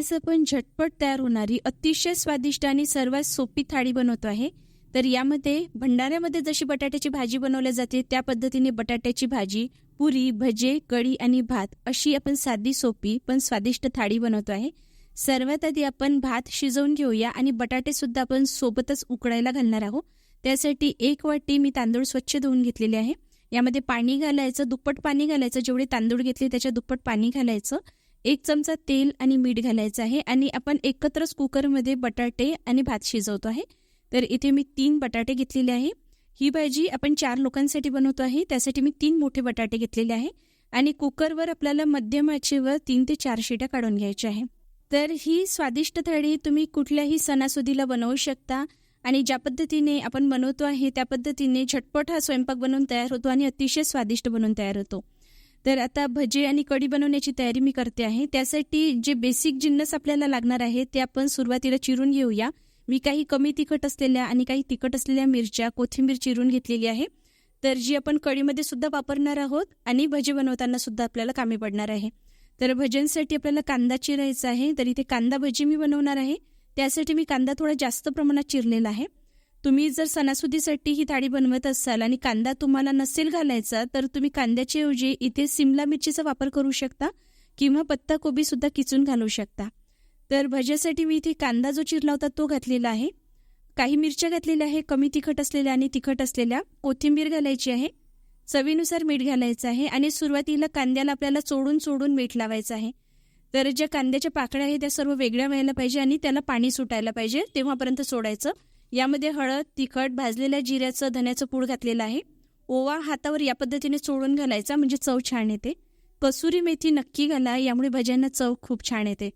आज आपण झटपट तयार होणारी अतिशय स्वादिष्ट आणि सर्वात सोपी थाळी बनवतो आहे. तर यामध्ये भंडाऱ्यामध्ये जशी बटाट्याची भाजी बनवली जाते त्या पद्धतीने बटाट्याची भाजी पुरी भजे कढी आणि भात अशी आपण साधी सोपी पण स्वादिष्ट थाळी बनवतो आहे. सर्वात आधी आपण भात शिजवून घेऊया आणि बटाटे सुद्धा आपण सोबतच उकळायला घालणार आहोत. त्यासाठी एक वाटी मी तांदूळ स्वच्छ धुवून घेतलेले आहे. यामध्ये पाणी घालायचं दुप्पट पाणी घालायचं जेवढे तांदूळ घेतले त्याच्या दुप्पट पाणी घालायचं. एक चमचा तेल आणि मीठ घालायचं आहे आणि आपण एकत्रच कुकरमध्ये बटाटे आणि भात शिजवतो आहे. तर इथे मी तीन बटाटे घेतलेले आहे. ही भाजी आपण चार लोकांसाठी बनवतो आहे. त्यासाठी मी तीन मोठे बटाटे घेतलेले आहे. आणि कुकरवर आपल्याला मध्यम आचेवर तीन ते चार शिट्या काढून घ्यायच्या आहे. तर ही स्वादिष्ट थाळी तुम्ही कुठल्याही सणासुदीला बनवू शकता. आणि ज्या पद्धतीने आपण बनवतो आहे त्या पद्धतीने झटपट हा स्वयंपाक बनवून तयार होतो आणि अतिशय स्वादिष्ट बनवून तयार होतो. तर आता भजे आणि कढी बनवण्याची तयारी मी करते आहे. त्यासाठी जे बेसिक जिन्नस आपल्याला लागणार आहे ते आपण सुरुवातीला चिरून घेऊया. मी काही कमी तिखट असलेल्या आणि काही तिखट असलेल्या मिरच्या कोथिंबीर चिरून घेतलेली आहे. तर जी आपण कढीमध्ये सुद्धा वापरणार आहोत आणि भजे बनवताना सुद्धा आपल्याला कामी पडणार आहे. तर भज्यांसाठी आपल्याला कांदा चिरायचा आहे. तर इथे कांदा भजी मी बनवणार आहे. त्यासाठी मी कांदा थोडा जास्त प्रमाणात चिरलेला आहे. तुम्ही जर सणासुदीसाठी ही थाळी बनवत असाल आणि कांदा तुम्हाला नसेल घालायचा तर तुम्ही कांद्याच्या ऐवजी इथे सिमला मिरचीचा वापर करू शकता किंवा पत्ता कोबी सुद्धा किचून घालू शकता. तर भज्यासाठी मी इथे कांदा जो चिरला होता तो घातलेला आहे. काही मिरच्या घातलेल्या आहे कमी तिखट असलेल्या आणि तिखट असलेल्या. कोथिंबीर घालायची आहे. चवीनुसार मीठ घालायचं आहे आणि सुरुवातीला कांद्याला आपल्याला चोडून चोडून मीठ लावायचं आहे. तर ज्या कांद्याच्या पाकळ्या आहेत त्या सर्व वेगळ्या व्हायला पाहिजे आणि त्याला पाणी सुटायला पाहिजे तेव्हापर्यंत सोडायचं. यामध्ये हळद तिखट भाजलेल्या जिऱ्याचं धन्याचं पूड घातलेलं आहे. ओवा हातावर या पद्धतीने चोळून घालायचा म्हणजे चव छान येते. कसुरी मेथी नक्की घाला यामुळे भज्यांना चव खूप छान येते.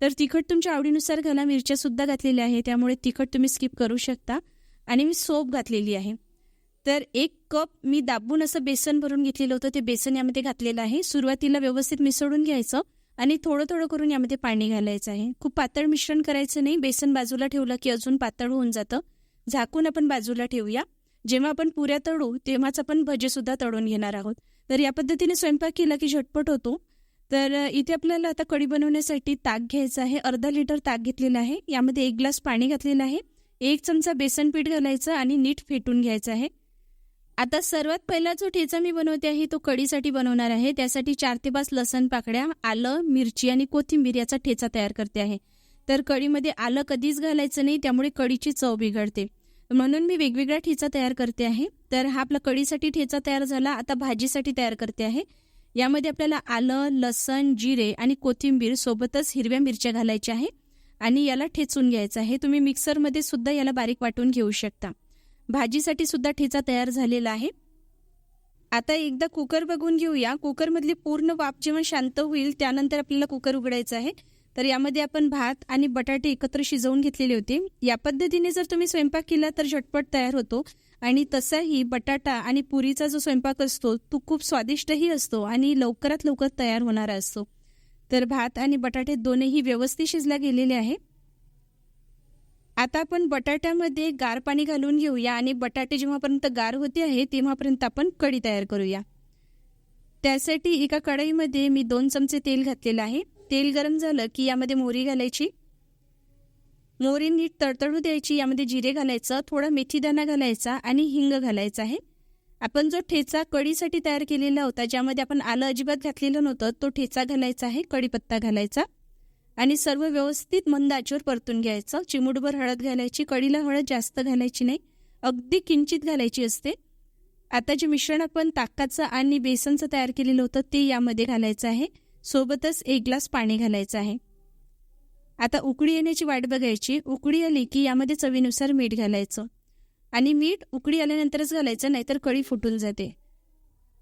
तर तिखट तुमच्या आवडीनुसार घाला मिरच्या सुद्धा घातलेल्या आहे त्यामुळे तिखट तुम्ही स्किप करू शकता. आणि मी सोप घातलेली आहे. तर एक कप मी दाबून असं बेसन भरून घेतलेलं होतं ते बेसन यामध्ये घातलेलं आहे. सुरुवातीला व्यवस्थित मिसळून घ्यायचं. आणि थोडं थोडं करून यामध्ये पाणी घालायचं आहे. खूप पातळ मिश्रण करायचं नाही. बेसन बाजूला ठेवलं की अजून पातळ होऊन जातं. झाकून आपण बाजूला ठेवूया. जेव्हा आपण पुऱ्या तळू तेव्हाच आपण भजेसुद्धा तळून घेणार आहोत. तर या पद्धतीने स्वयंपाक केला की झटपट होतो. तर इथे आपल्याला आता कढी बनवण्यासाठी ताक घ्यायचं आहे. अर्धा लिटर ताक घेतलेलं आहे. यामध्ये एक ग्लास पाणी घातलेलं आहे. एक चमचा बेसन पीठ घालायचं आणि नीट फेटून घ्यायचं आहे. आता सर्वात पहिला जो ठेचा मी बनवते आहे तो कढीसाठी बनवणार आहे. त्यासाठी चार ते पाच लसण पाकड्या आलं मिरची आणि कोथिंबीर याचा ठेचा तयार करते आहे. तर कढीमध्ये आलं कधीच घालायचं नाही त्यामुळे कढीची चव बिघडते. म्हणून मी वेगवेगळा ठेचा तयार करते आहे. तर हा आपला कढीसाठी ठेचा तयार झाला. आता भाजीसाठी तयार करते आहे. यामध्ये आपल्याला आलं लसण जिरे आणि कोथिंबीर सोबतच हिरव्या मिरच्या घालायच्या आहे. आणि याला ठेचून घ्यायचं आहे. तुम्ही मिक्सरमध्ये सुद्धा याला बारीक वाटून घेऊ शकता. भाजीसाठी सुद्धा ठेचा तयार झालेला आहे. आता एकदा कुकर बघून घेऊया. कुकरमधली पूर्ण वाफ जेव्हा शांत होईल त्यानंतर आपल्याला कुकर उघडायचं आहे. तर यामध्ये आपण भात आणि बटाटे एकत्र शिजवून घेतलेले होते. या पद्धतीने जर तुम्ही स्वयंपाक केला तर झटपट तयार होतो. आणि तसाही बटाटा आणि पुरीचा जो स्वयंपाक असतो तो खूप स्वादिष्टही असतो आणि लवकरात लवकर तयार होणारा असतो. तर भात आणि बटाटे दोन्हीही व्यवस्थित शिजल्या गेलेले आहे. आता आपण बटाट्यामध्ये गार पाणी घालून घेऊया आणि बटाटे जेव्हापर्यंत गार होते आहे तेव्हापर्यंत आपण कढी तयार करूया. त्यासाठी एका कढईमध्ये मी दोन चमचे तेल घातलेलं आहे. तेल गरम झालं की यामध्ये मोहरी घालायची. मोहरी नीट तडतडू द्यायची. यामध्ये जिरे घालायचं थोडा मेथीदाणा घालायचा आणि हिंग घालायचा आहे. आपण जो ठेचा कढीसाठी तयार केलेला होता ज्यामध्ये आपण आलं अजिबात घातलेलं नव्हतं तो ठेचा घालायचा आहे कढीपत्ता घालायचा. आणि सर्व व्यवस्थित मंद आचेवर परतून घ्यायचं. चिमुडभर हळद घालायची कढीला हळद जास्त घालायची नाही अगदी किंचित घालायची असते. आता जे मिश्रण आपण ताकाचं आणि बेसनचं तयार केलेलं होतं ते यामध्ये घालायचं आहे. सोबतच एक ग्लास पाणी घालायचं आहे. आता उकळी येण्याची वाट बघायची. उकळी आली की यामध्ये चवीनुसार मीठ घालायचं. आणि मीठ उकळी आल्यानंतरच घालायचं नाहीतर कढी फुटून जाते.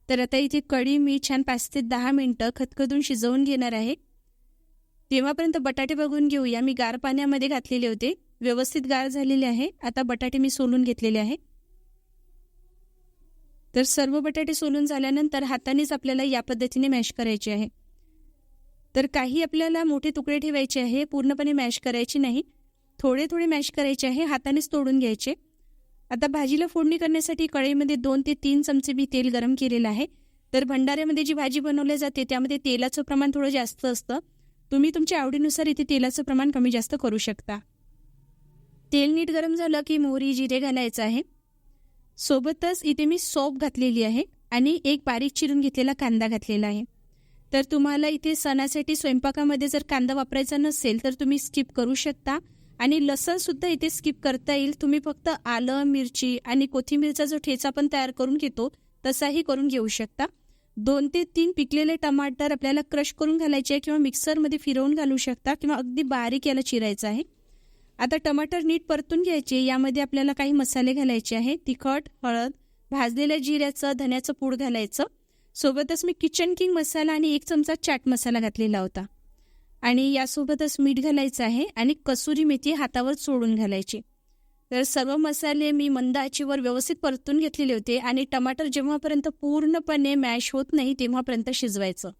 तर आता इथे कढी मी छान पाच ते दहा मिनटं खतखतून शिजवून घेणार आहे. तेव्हापर्यंत बटाटे बघून घेऊया. मी गार पाण्यामध्ये घातलेले होते. व्यवस्थित गार झालेले आहे. आता बटाटे मी सोलून घेतलेले आहे. तर सर्व बटाटे सोलून झाल्यानंतर हातानेच आपल्याला या पद्धतीने मॅश करायचे आहे. तर काही आपल्याला मोठे तुकडे ठेवायचे आहे. पूर्णपणे मॅश करायचे नाही. थोडे थोडे मॅश करायचे आहे. हातानेच तोडून घ्यायचे. आता भाजीला फोडणी करण्यासाठी कढईमध्ये दोन ते तीन चमचे मी तेल गरम केलेलं आहे. तर भंडाऱ्यामध्ये जी भाजी बनवली जाते त्यामध्ये तेलाचं प्रमाण थोडं जास्त असतं. तुम्ही तुमच्या आवडीनुसार इथे तेलाचं प्रमाण कमी जास्त करू शकता. तेल नीट गरम झालं की मोहरी जिरे घालायचं आहे. सोबतच इथे मी सोप घातलेली आहे आणि एक बारीक चिरून घेतलेला कांदा घातलेला आहे. तर तुम्हाला इथे सणासाठी स्वयंपाकामध्ये जर कांदा वापरायचा नसेल तर तुम्ही स्किप करू शकता आणि लसणसुद्धा इथे स्किप करता येईल. तुम्ही फक्त आलं मिरची आणि कोथिंबीरचा जो ठेचा पण तयार करून घेतो तसाही करून घेऊ शकता. दोन ते तीन पिकलेले टमाटर आपल्याला क्रश करून घालायचे आहे किंवा मिक्सरमध्ये फिरवून घालू शकता किंवा अगदी बारीक याला चिरायचं आहे. आता टमाटर नीट परतून घ्यायचे. यामध्ये आपल्याला काही मसाले घालायचे आहे. तिखट हळद भाजलेल्या जिऱ्याचं धन्याचं पूड घालायचं. सोबतच मी किचन किंग मसाला आणि एक चमचा चाट मसाला घातलेला होता. आणि यासोबतच मीठ घालायचं आहे आणि कसुरी मेथी हातावर चोडून घालायची. तर सर्व मसाले मी मंद आचीवर व्यवस्थित परतून घेतलेले होते आणि टमाटर जेव्हापर्यंत पूर्णपणे मॅश होत नाही तेव्हापर्यंत शिजवायचं.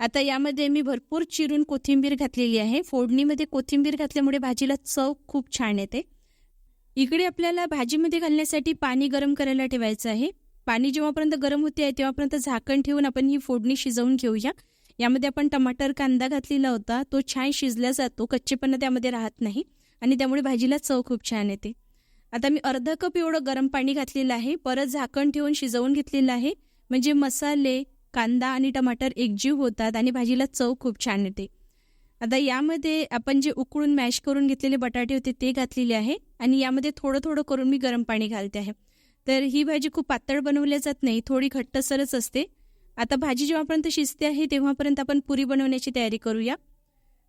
आता यामध्ये मी भरपूर चिरून कोथिंबीर घातलेली आहे. फोडणीमध्ये कोथिंबीर घातल्यामुळे भाजीला चव खूप छान येते. इकडे आपल्याला भाजीमध्ये घालण्यासाठी पाणी गरम करायला ठेवायचं आहे. पाणी जेव्हापर्यंत गरम होते आहे तेव्हापर्यंत झाकण ठेवून आपण ही फोडणी शिजवून घेऊया. यामध्ये आपण टमाटर कांदा घातलेला होता. तो छान शिजला जातो. कच्चेपणा त्यामध्ये राहत नाही. आणि त्यामुळे भाजीला चव खूप छान येते. आता मी अर्धा कप एवढं गरम पाणी घातलेलं आहे. परत झाकण ठेवून शिजवून घेतलेलं आहे. म्हणजे मसाले कांदा आणि टमाटर एकजीव होतात आणि भाजीला चव खूप छान येते. आता यामध्ये आपण जे उकळून मॅश करून घेतलेले बटाटे होते ते घातलेले आहे. आणि यामध्ये थोडं थोडं करून मी गरम पाणी घालते आहे. तर ही भाजी खूप पातळ बनवली जात नाही. थोडी घट्टसरच असते. आता भाजी जेव्हापर्यंत शिजते आहे तेव्हापर्यंत आपण पुरी बनवण्याची तयारी करूया.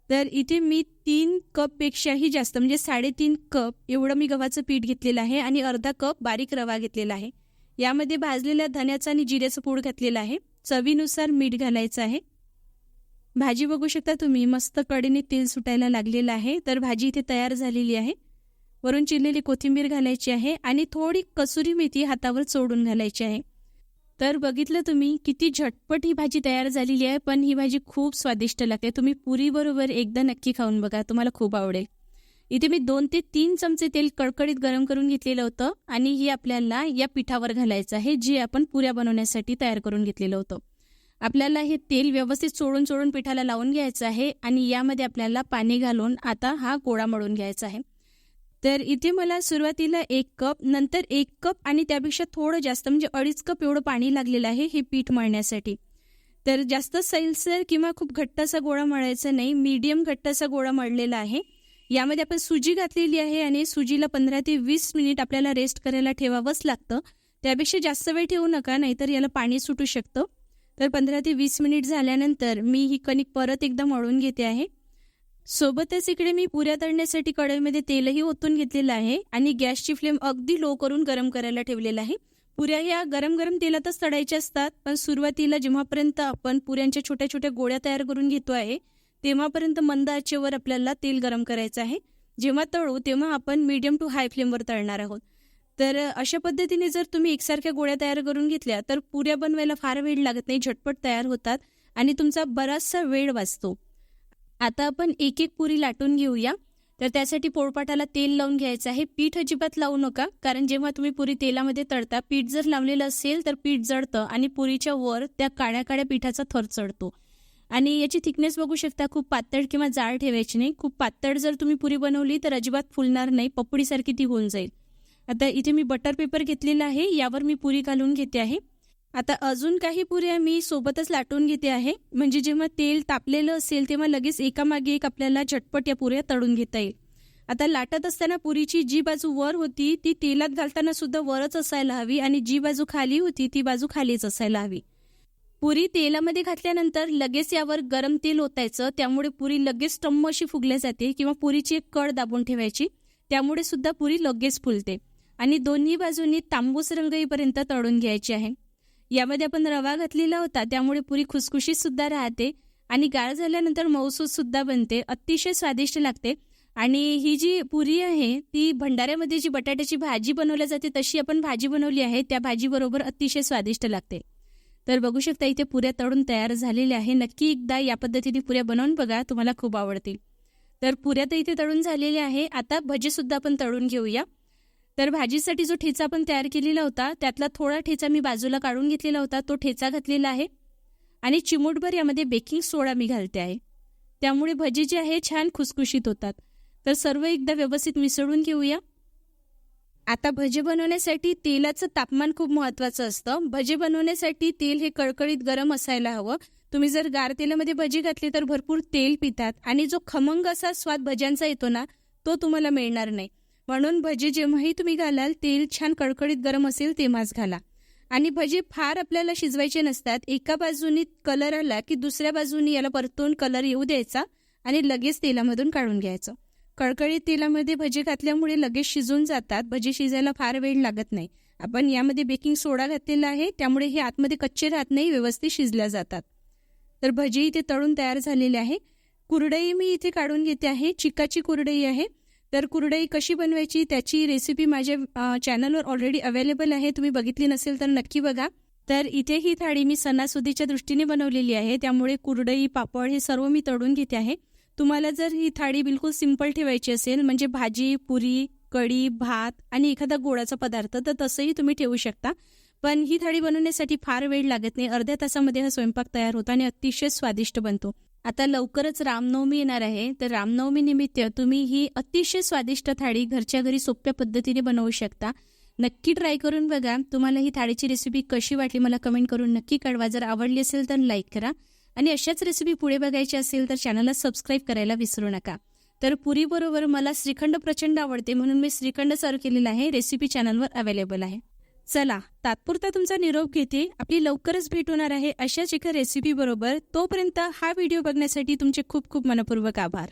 तर इथे मी तीन कपपेक्षाही जास्त म्हणजे साडेतीन कप एवढं मी गव्हाचं पीठ घेतलेलं आहे आणि अर्धा कप बारीक रवा घेतलेला आहे. यामध्ये भाजलेल्या धन्याचं आणि जिऱ्याचं पूड घातलेलं आहे. चवीनुसार मीठ घालायचं आहे. भाजी बघू शकता तुम्ही मस्त कडेने तेल सुटायला लागलेलं आहे. तर भाजी इथे तयार झालेली आहे. वरून चिरलेली कोथिंबीर घालायची आहे आणि थोडी कसुरी मेथी हातावर चोडून घालायची आहे. तर बघितलं तुम्ही किती झटपट ही भाजी तयार झालेली आहे पण ही भाजी खूप स्वादिष्ट लागते. तुम्ही पुरीबरोबर एकदा नक्की खाऊन बघा तुम्हाला खूप आवडेल. इथे मी दोन ते तीन चमचे तेल कडकडीत गरम करून घेतलेलं होतं आणि हे आपल्याला या पिठावर घालायचं आहे जे आपण पुऱ्या बनवण्यासाठी तयार करून घेतलेलं होतं. आपल्याला हे तेल व्यवस्थित चोळून चोळून पिठाला लावून घ्यायचं आहे आणि यामध्ये आपल्याला पाणी घालून आता हा गोळा मळून घ्यायचा आहे. तर इथे मला सुरुवातीला एक कप नंतर एक कप आणि त्यापेक्षा थोडं जास्त म्हणजे अडीच कप एवढं पाणी लागलेलं आहे हे पीठ मळण्यासाठी. तर जास्त सैलसर किंवा खूप घट्ट असा गोळा मळायचा नाही मीडियम घट्ट असा गोळा मळलेला आहे. यामध्ये आपण सुजी घातलेली आहे आणि सुजीला पंधरा ते वीस मिनिट आपल्याला रेस्ट करायला ठेवावंच लागतं. त्यापेक्षा जास्त वेळ ठेवू नका नाहीतर याला पाणी सुटू शकतं. तर पंधरा ते वीस मिनिट झाल्यानंतर मी ही कणिक परत एकदा मळून घेते आहे. सोबतच इकडे मी पुऱ्या तळण्यासाठी कढईमध्ये तेलही ओतून घेतलेलं आहे आणि गॅसची फ्लेम अगदी लो करून गरम करायला ठेवलेला आहे. पुऱ्या ह्या गरम गरम तेलातच तळायच्या असतात पण सुरुवातीला जेव्हापर्यंत आपण पुऱ्यांच्या छोट्या छोट्या गोळ्या तयार करून घेतो आहे तेव्हापर्यंत मंद आचेवर आपल्याला तेल गरम करायचं आहे. जेव्हा तळू तेव्हा आपण मीडियम टू हाय फ्लेमवर तळणार आहोत. तर अशा पद्धतीने जर तुम्ही एकसारख्या गोळ्या तयार करून घेतल्या तर पुऱ्या बनवायला फार वेळ लागत नाही झटपट तयार होतात आणि तुमचा बराचसा वेळ वाचतो. आता आपण एक एक पुरी लाटून घेऊया. तर त्यासाठी पोळपाटाला तेल लावून घ्यायचं आहे. पीठ अजिबात लावू नका कारण जेव्हा तुम्ही पुरी तेलामध्ये तळता पीठ जर लावलेलं असेल तर पीठ जळतं आणि पुरीच्या वर त्या काळ्या काळ्या पिठाचा थर चढतो. आणि याची थिकनेस बघू शकता खूप पातळ किंवा जाळ ठेवायची नाही. खूप पातळ जर तुम्ही पुरी बनवली तर अजिबात फुलणार नाही पपडीसारखी ती होऊन जाईल. आता इथे मी बटर पेपर घेतलेला आहे. यावर मी पुरी घालून घेते आहे. आता अजून काही पुऱ्या मी सोबतच लाटून घेते आहे. म्हणजे जेव्हा तेल तापलेलं असेल तेव्हा लगेच एकामागे एक आपल्याला झटपट या पुऱ्या तळून घेता येईल. आता लाटत असताना पुरीची जी बाजू वर होती ती तेलात घालताना सुद्धा वरच असायला हवी आणि जी बाजू खाली होती ती बाजू खालीच असायला हवी. पुरी तेलामध्ये घातल्यानंतर लगेच यावर गरम तेल ओतायचं त्यामुळे पुरी लगेच टम्म अशी फुगल्या जाते किंवा पुरीची एक कड दाबून ठेवायची त्यामुळे सुद्धा पुरी लगेच फुलते. आणि दोन्ही बाजूंनी तांबूस रंग येईपर्यंत तळून घ्यायची आहे. यामध्ये आपण रवा घातलेला होता त्यामुळे पुरी खुसखुशीत सुद्धा राहते आणि गाळ झाल्यानंतर मऊसूद सुद्धा बनते अतिशय स्वादिष्ट लागते. आणि ही जी पुरी आहे ती भंडाऱ्यामध्ये जी बटाट्याची भाजी बनवली जाते तशी आपण भाजी बनवली आहे त्या भाजीबरोबर अतिशय स्वादिष्ट लागते. तर बघू शकता इथे पुऱ्या तळून तयार झालेल्या आहे नक्की एकदा या पद्धतीने पुऱ्या बनवून बघा तुम्हाला खूप आवडतील. तर पुऱ्या तर इथे तळून झालेल्या आहे. आता भजीसुद्धा आपण तळून घेऊया. तर भाजीसाठी जो ठेचा आपण तयार केलेला होता त्यातला थोडा ठेचा मी बाजूला काढून घेतलेला होता. तो ठेचा घातलेला आहे. आणि चिमूटभर यामध्ये बेकिंग सोडा मी घालते आहे. त्यामुळे भजी जे आहे छान खुसखुशीत होतात. तर सर्व एकदा व्यवस्थित मिसळून घेऊया. आता भजे बनवण्यासाठी तेलाचं तापमान खूप महत्त्वाचं असतं. भजे बनवण्यासाठी तेल हे कळकळीत गरम असायला हवं. तुम्ही जर गार तेलामध्ये भजी घातली तर भरपूर तेल पितात. आणि जो खमंग असा स्वाद भज्यांचा येतो ना तो तुम्हाला मिळणार नाही. म्हणून भजी जेव्हाही तुम्ही घालाल तेल छान कडकडीत गरम असेल तेव्हाच घाला. आणि भजी फार आपल्याला शिजवायचे नसतात. एका बाजूनी कलर आला की दुसऱ्या बाजूनी याला परतून कलर येऊ द्यायचा आणि लगेच तेलामधून काढून घ्यायचं. कळकळीत तेलामध्ये भजी घातल्यामुळे लगेच शिजून जातात. भजी शिजायला फार वेळ लागत नाही. आपण यामध्ये बेकिंग सोडा घातलेला आहे. त्यामुळे हे आतमध्ये कच्चे राहत नाही व्यवस्थित शिजल्या जातात. तर भजी इथे तळून तयार झालेली आहे. कुरडई मी इथे काढून घेते आहे. चिकाची कुरडई आहे. तर कुरडई कशी बनवायची त्याची रेसिपी माझ्या चॅनलवर ऑलरेडी अवेलेबल आहे. तुम्ही बघितली नसेल तर नक्की बघा. तर इथे ही थाळी मी सणासुदीच्या दृष्टीने बनवलेली आहे. त्यामुळे कुरडई पापड हे सर्व मी तळून घेते आहे. तुम्हाला जर ही थाळी बिलकुल सिंपल ठेवायची असेल म्हणजे भाजी पुरी कढी भात आणि एखादा गोडाचा पदार्थ तर तसंही तुम्ही ठेवू शकता. पण ही थाळी बनवण्यासाठी फार वेळ लागत नाही. अर्ध्या तासामध्ये हा स्वयंपाक तयार होतो आणि अतिशय स्वादिष्ट बनतो. आता लवकरच रामनवमी येणार आहे. तर रामनवमी निमित्त तुम्ही ही अतिशय स्वादिष्ट थाळी घरच्या घरी सोप्या पद्धतीने बनवू शकता. नक्की ट्राय करून बघा. तुम्हाला ही थाळीची रेसिपी कशी वाटली मला कमेंट करून नक्की कळवा. जर आवडली असेल तर लाईक करा. आणि अशाच रेसिपी पुढे बघायची असेल तर चॅनलला सबस्क्राईब करायला विसरू नका. तर पुरीबरोबर मला श्रीखंड प्रचंड आवडते म्हणून मी श्रीखंड सर्व केलेला आहे. रेसिपी चॅनलवर अवेलेबल आहे. चला तात्पुरता तुमचा निरोप घेते. आपली लवकरच भेट होणार आहे अशाच एका रेसिपी बरोबर. तोपर्यंत हा व्हिडिओ बघण्यासाठी तुमचे खूप खूप मनपूर्वक आभार.